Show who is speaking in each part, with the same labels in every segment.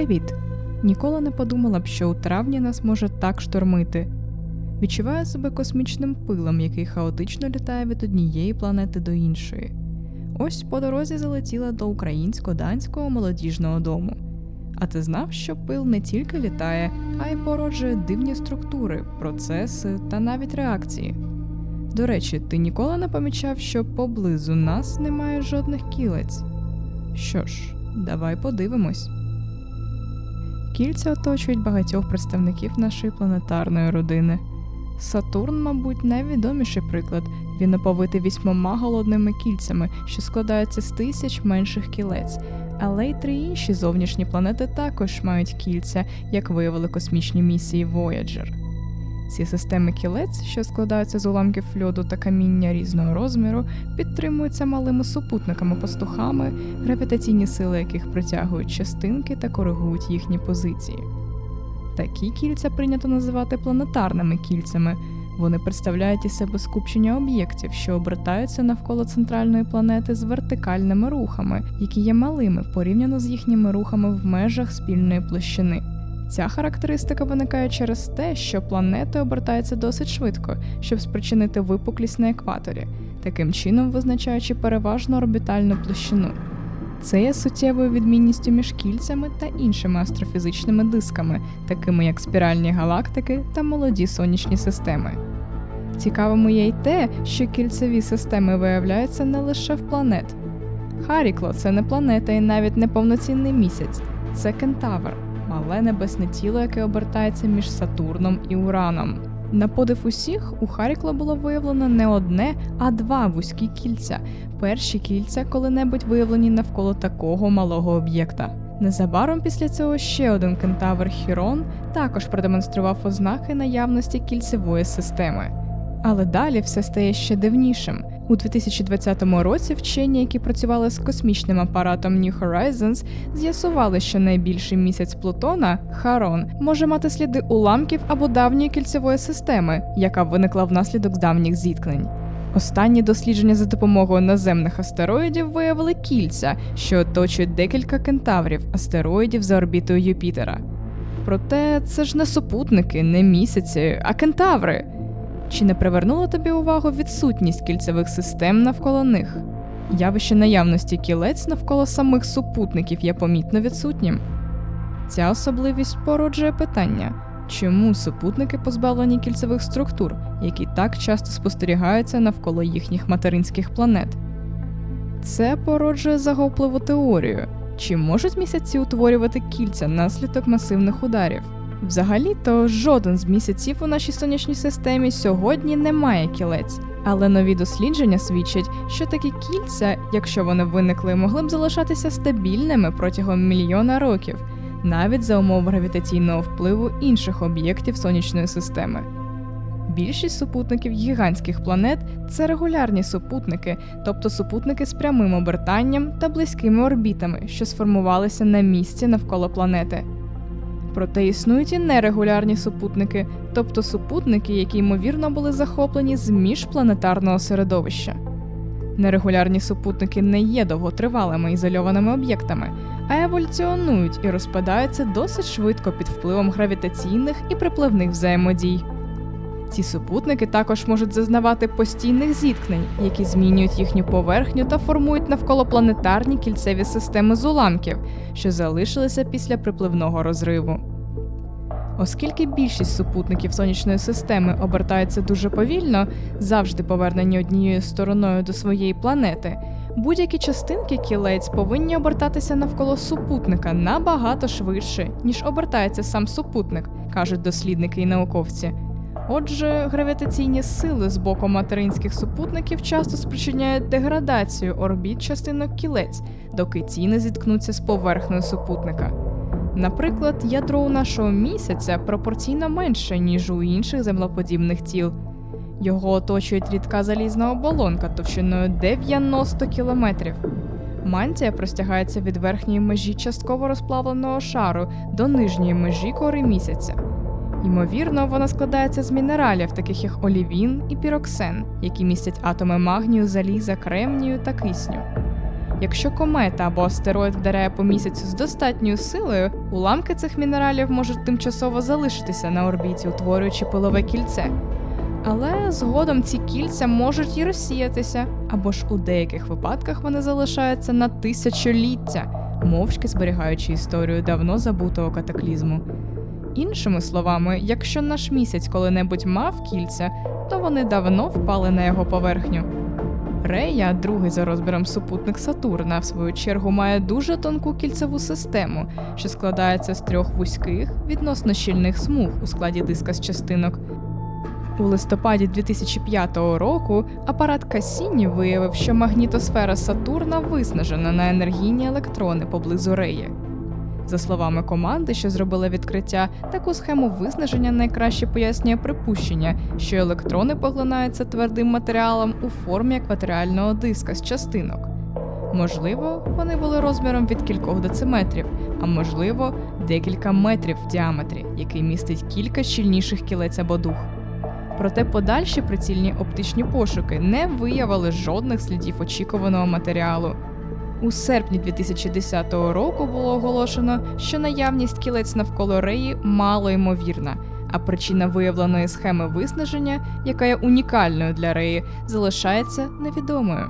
Speaker 1: Привіт! Ніколи не подумала б, що у травні нас може так штормити. Відчуваю себе космічним пилом, який хаотично літає від однієї планети до іншої. Ось по дорозі залетіла до українсько-данського молодіжного дому. А ти знав, що пил не тільки літає, а й породжує дивні структури, процеси та навіть реакції. До речі, ти ніколи не помічав, що поблизу нас немає жодних кілець. Що ж, давай подивимось. Кільця оточують багатьох представників нашої планетарної родини. Сатурн, мабуть, найвідоміший приклад. Він оповитий вісьмома голодними кільцями, що складаються з тисяч менших кілець. Але й три інші зовнішні планети також мають кільця, як виявили космічні місії Voyager. Ці системи кілець, що складаються з уламків льоду та каміння різного розміру, підтримуються малими супутниками-пастухами, гравітаційні сили яких притягують частинки та коригують їхні позиції. Такі кільця прийнято називати планетарними кільцями. Вони представляють із себе скупчення об'єктів, що обертаються навколо центральної планети з вертикальними рухами, які є малими порівняно з їхніми рухами в межах спільної площини. Ця характеристика виникає через те, що планети обертаються досить швидко, щоб спричинити випуклість на екваторі, таким чином визначаючи переважно орбітальну площину. Це є суттєвою відмінністю між кільцями та іншими астрофізичними дисками, такими як спіральні галактики та молоді сонячні системи. Цікавим є й те, що кільцеві системи виявляються не лише в планет. Харікло це не планета і навіть не повноцінний місяць, це кентавр, мале небесне тіло, яке обертається між Сатурном і Ураном. На подив усіх у Харікла було виявлено не одне, а два вузькі кільця. Перші кільця коли-небудь виявлені навколо такого малого об'єкта. Незабаром після цього ще один кентавр Хірон також продемонстрував ознаки наявності кільцевої системи. Але далі все стає ще дивнішим. У 2020 році вчені, які працювали з космічним апаратом New Horizons, з'ясували, що найбільший місяць Плутона Харон може мати сліди уламків або давньої кільцевої системи, яка виникла внаслідок давніх зіткнень. Останні дослідження за допомогою наземних астероїдів виявили кільця, що оточують декілька кентаврів астероїдів за орбітою Юпітера. Проте це ж не супутники, не місяці, а кентаври. Чи не привернула тобі увагу відсутність кільцевих систем навколо них? Явище наявності кілець навколо самих супутників є помітно відсутнім. Ця особливість породжує питання, чому супутники позбавлені кільцевих структур, які так часто спостерігаються навколо їхніх материнських планет? Це породжує загопливу теорію, чи можуть місяці утворювати кільця наслідок масивних ударів? Взагалі-то жоден з місяців у нашій сонячній системі сьогодні не має кілець, але нові дослідження свідчать, що такі кільця, якщо вони виникли, могли б залишатися стабільними протягом мільйона років, навіть за умов гравітаційного впливу інших об'єктів сонячної системи. Більшість супутників гігантських планет це регулярні супутники, тобто супутники з прямим обертанням та близькими орбітами, що сформувалися на місці навколо планети. Проте існують і нерегулярні супутники, тобто супутники, які ймовірно були захоплені з міжпланетарного середовища. Нерегулярні супутники не є довготривалими ізольованими об'єктами, а еволюціонують і розпадаються досить швидко під впливом гравітаційних і припливних взаємодій. Ці супутники також можуть зазнавати постійних зіткнень, які змінюють їхню поверхню та формують навколопланетарні кільцеві системи з уламків, що залишилися після припливного розриву. Оскільки більшість супутників сонячної системи обертаються дуже повільно, завжди повернені однією стороною до своєї планети, будь-які частинки кілець повинні обертатися навколо супутника набагато швидше, ніж обертається сам супутник, кажуть дослідники і науковці. Отже, гравітаційні сили з боку материнських супутників часто спричиняють деградацію орбіт частинок кілець, доки ті не зіткнуться з поверхнею супутника. Наприклад, ядро у нашого місяця пропорційно менше, ніж у інших землеподібних тіл. Його оточує рідка залізна оболонка товщиною 90 кілометрів. Мантія простягається від верхньої межі частково розплавленого шару до нижньої межі кори місяця. Ймовірно, вона складається з мінералів, таких як олівін і піроксен, які містять атоми магнію, заліза, кремнію та кисню. Якщо комета або астероїд вдаряє по місяцю з достатньою силою, уламки цих мінералів можуть тимчасово залишитися на орбіті, утворюючи пилове кільце. Але згодом ці кільця можуть і розсіятися, або ж у деяких випадках вони залишаються на тисячоліття, мовчки зберігаючи історію давно забутого катаклізму. Іншими словами, якщо наш місяць коли-небудь мав кільця, то вони давно впали на його поверхню. Рея, другий за розміром супутник Сатурна, в свою чергу має дуже тонку кільцеву систему, що складається з трьох вузьких, відносно щільних смуг у складі диска з частинок. У листопаді 2005 року апарат Кассіні виявив, що магнітосфера Сатурна виснажена на енергійні електрони поблизу Реї. За словами команди, що зробила відкриття, таку схему виснаження найкраще пояснює припущення, що електрони поглинаються твердим матеріалом у формі екваторіального диска з частинок. Можливо, вони були розміром від кількох дециметрів, а можливо, декілька метрів в діаметрі, який містить кілька щільніших кілець або дух. Проте подальші прицільні оптичні пошуки не виявили жодних слідів очікуваного матеріалу. У серпні 2010 року було оголошено, що наявність кілець навколо реї мало ймовірна, а причина виявленої схеми виснаження, яка є унікальною для реї, залишається невідомою.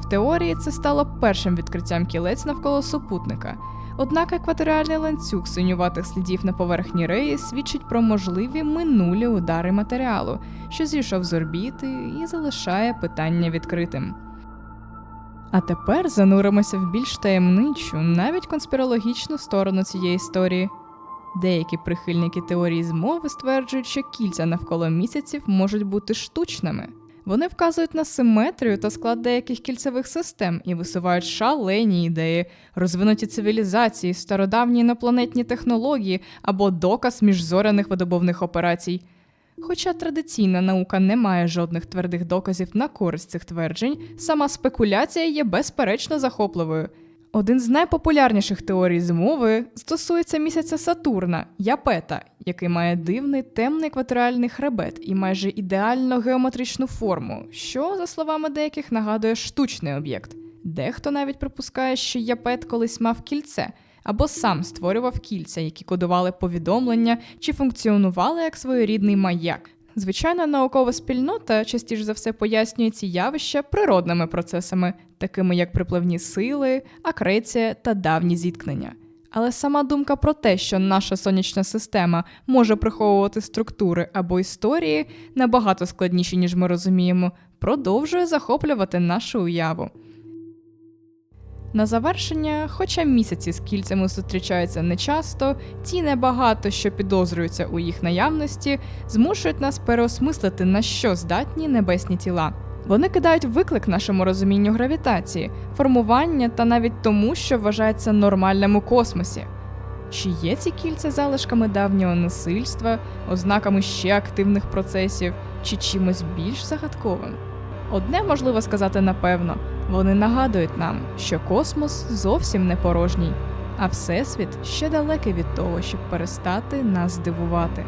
Speaker 1: В теорії це стало першим відкриттям кілець навколо супутника. Однак екваторіальний ланцюг синюватих слідів на поверхні реї свідчить про можливі минулі удари матеріалу, що зійшов з орбіти і залишає питання відкритим. А тепер зануримося в більш таємничу, навіть конспірологічну сторону цієї історії. Деякі прихильники теорії змови стверджують, що кільця навколо місяців можуть бути штучними. Вони вказують на симетрію та склад деяких кільцевих систем і висувають шалені ідеї, розвинуті цивілізації, стародавні інопланетні технології або доказ міжзоряних видобувних операцій. Хоча традиційна наука не має жодних твердих доказів на користь цих тверджень, сама спекуляція є безперечно захопливою. Один з найпопулярніших теорій змови стосується місяця Сатурна, Япета, який має дивний темний екваторіальний хребет і майже ідеально геометричну форму, що, за словами деяких, нагадує штучний об'єкт. Дехто навіть припускає, що Япет колись мав кільце або сам створював кільця, які кодували повідомлення чи функціонували як своєрідний маяк. Звичайно, наукова спільнота частіше за все пояснює ці явища природними процесами, такими як припливні сили, акреція та давні зіткнення. Але сама думка про те, що наша сонячна система може приховувати структури або історії набагато складніші, ніж ми розуміємо, продовжує захоплювати нашу уяву. На завершення, хоча місяці з кільцями зустрічаються нечасто, ті небагато, що підозрюються у їх наявності, змушують нас переосмислити, на що здатні небесні тіла. Вони кидають виклик нашому розумінню гравітації, формування та навіть тому, що вважається нормальним у космосі. Чи є ці кільця залишками давнього насильства, ознаками ще активних процесів, чи чимось більш загадковим? Одне можливо сказати напевно. Вони нагадують нам, що космос зовсім не порожній, а всесвіт ще далекий від того, щоб перестати нас здивувати.